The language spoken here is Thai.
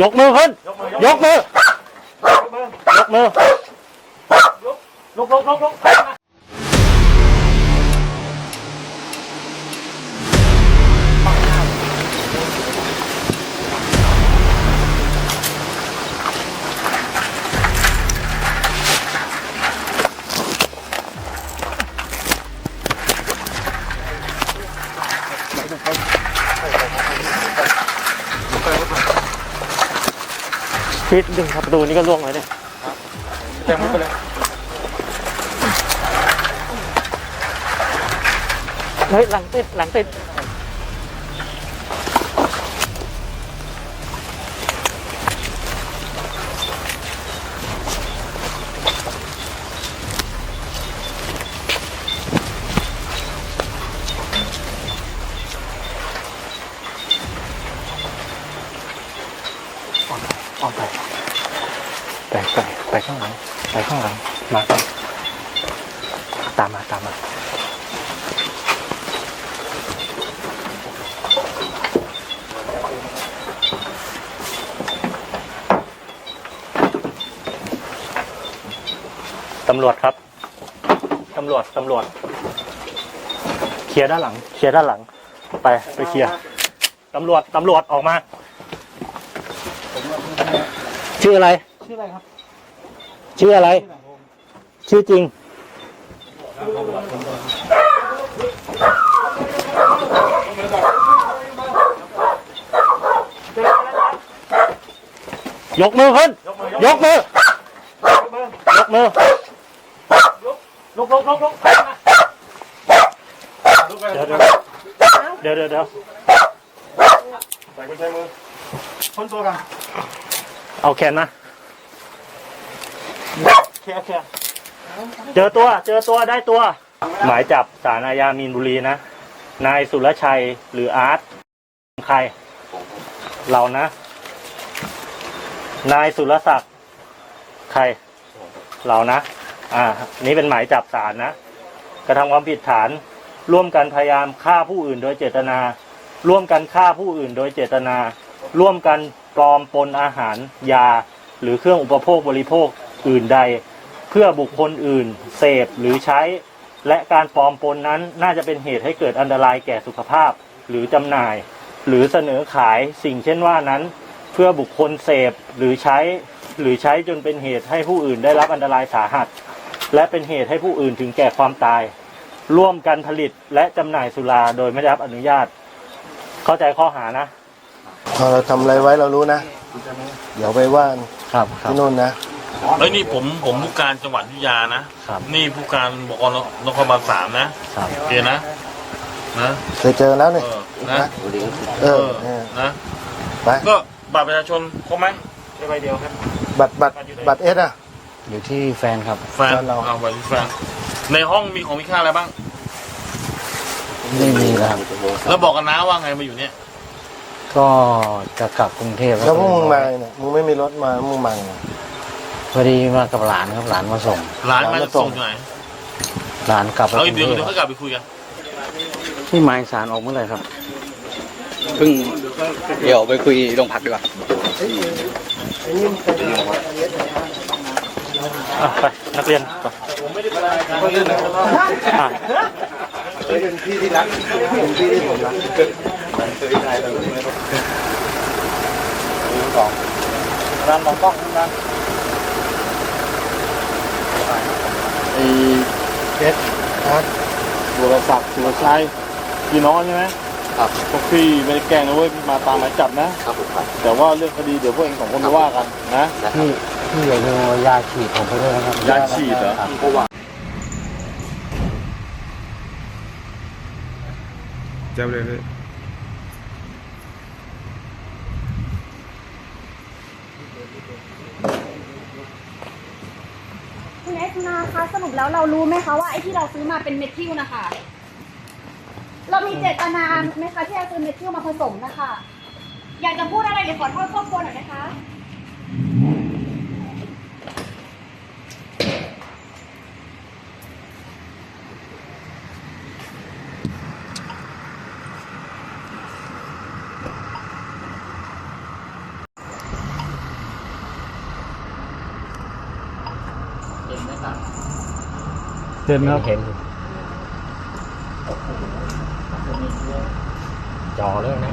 ยกมือขึ้นยกมือ ยกมือ ลุกลุกลุกลุก พิษดึงครับประตูนี้ก็ล่วงเลยเนี่ยเต็มไปเลยเฮ้ยหลังติดหลังติดออกไป ไปไปไปข้างหลังไปข้างหลังมาไปตามมาตามมาตำรวจครับตำรวจตำรวจ เคลียร์ด้านหลัง เคลียร์ด้านหลัง ไปไปเคลียร์ตำรวจตำรวจออกมา ชื่ออะไร ชื่ออะไรครับชื่ออะไร ชื่อจริง ยกมือขึ้น ยกมือ ยกมือ ลกลุกลกลกเดี๋ยวเดี๋ยวเดี๋ยวเดี๋ยวใส่กุญแจมือพ้นตัวกัน เอาแขนมา เคลียร์เคลียร์เจอตัว เจอตัวได้ตัว หมายจับสารอาญามีนบุรีนะ นายสุรชัยหรืออาร์ตใคร เรานะ นายสุรศักดิ์ใคร เรานะ อ่า นี่เป็นหมายจับสารนะ กระทำความผิดฐาน ร่วมกันพยายามฆ่าผู้อื่นโดยเจตนา ร่วมกันฆ่าผู้อื่นโดยเจตนา ร่วมกันปลอมปนอาหาร ยา หรือเครื่องอุปโภคบริโภคอื่นใด เพื่อบุคคลอื่น เสพหรือใช้ และการปลอมปนนั้นน่าจะเป็นเหตุให้เกิดอันตรายแก่สุขภาพ หรือจำหน่าย หรือเสนอขายสิ่งเช่นว่านั้น เพื่อบุคคลเสพหรือใช้ หรือใช้จนเป็นเหตุให้ผู้อื่นได้รับอันตรายสาหัส และเป็นเหตุให้ผู้อื่นถึงแก่ความตาย ร่วมกันผลิตและจำหน่ายสุราโดยไม่ได้รับอนุญาต เข้าใจข้อหานะพอเราทำอะไรไว้เรารู้นะ เดี๋ยวไปว่าครับครับ ที่นู่นนะ เฮ้ยนี่ผมผมผู้การจังหวัดอยุธยานะครับ นี่ผู้การบกนครบาลสามนะครับโอเคนะนะเคยเจอแล้วเอนี่อนะเอเอออเนี่ยนะไปก็บัตรประชาชนครบไหมได้ใบเดียวครับ บัตรบัตรบัตรเอสอะ อยู่ที่แฟนครับ แฟนแฟนเรา เอาบัตรแฟนในห้องมีของมีค่าอะไรบ้าง ไม่มีแล้วครับ แล้วบอกกันนะว่าไงมาอยู่เนี่ย ก็จะกลับกรุงเทพแล้วพวกมึงมาเนี่ยมึงไม่มีรถมามึงมาไง พอดีมากับหลานครับหลานมาส่งร้านมาร้านมาจะส่ส่งงที่ไหนหลานกลับไปเอากรุงเดี๋ยวเทพเดี๋ยวเขากลับไปคุยกันที่หมายสารออกเมื่อไหร่ครับเพิ่งเดี๋ยวไปคุยโรงพักดีกว่าอะไปนักเรียนไปอะเป็นที่ที่รักเป็นที่ที่ผมรักสองร้านมองกล้องร้าน ไอ้เพชรนะสุรศักดิ์สุรชัยพี่น้องใช่ไหมครับพวกพี่ไม่ได้แกล้งนะเว้ยมาตามหมายจับนะ ครับผมครับ แต่ว่าเรื่องคดีเดี๋ยวพวกเองสองคนมาว่ากันนะพี่พี่อย่าลืมเอายาฉีดผมไปด้วยนะครับยาฉีดเหรอครับจับเลยเลย คุณเอสนาคะสรุปแล้วเรารู้ไหมคะว่าไอ้ที่เราซื้อมาเป็นเมทิลนะคะ เรามีเจตนาไหมคะที่จะซื้อเมทิลมาผสมนะคะ อยากจะพูดอะไรเดี๋ยวขอโทษครอบครัวหน่อยนะคะ ห็นครับเห็นจอเลยนะ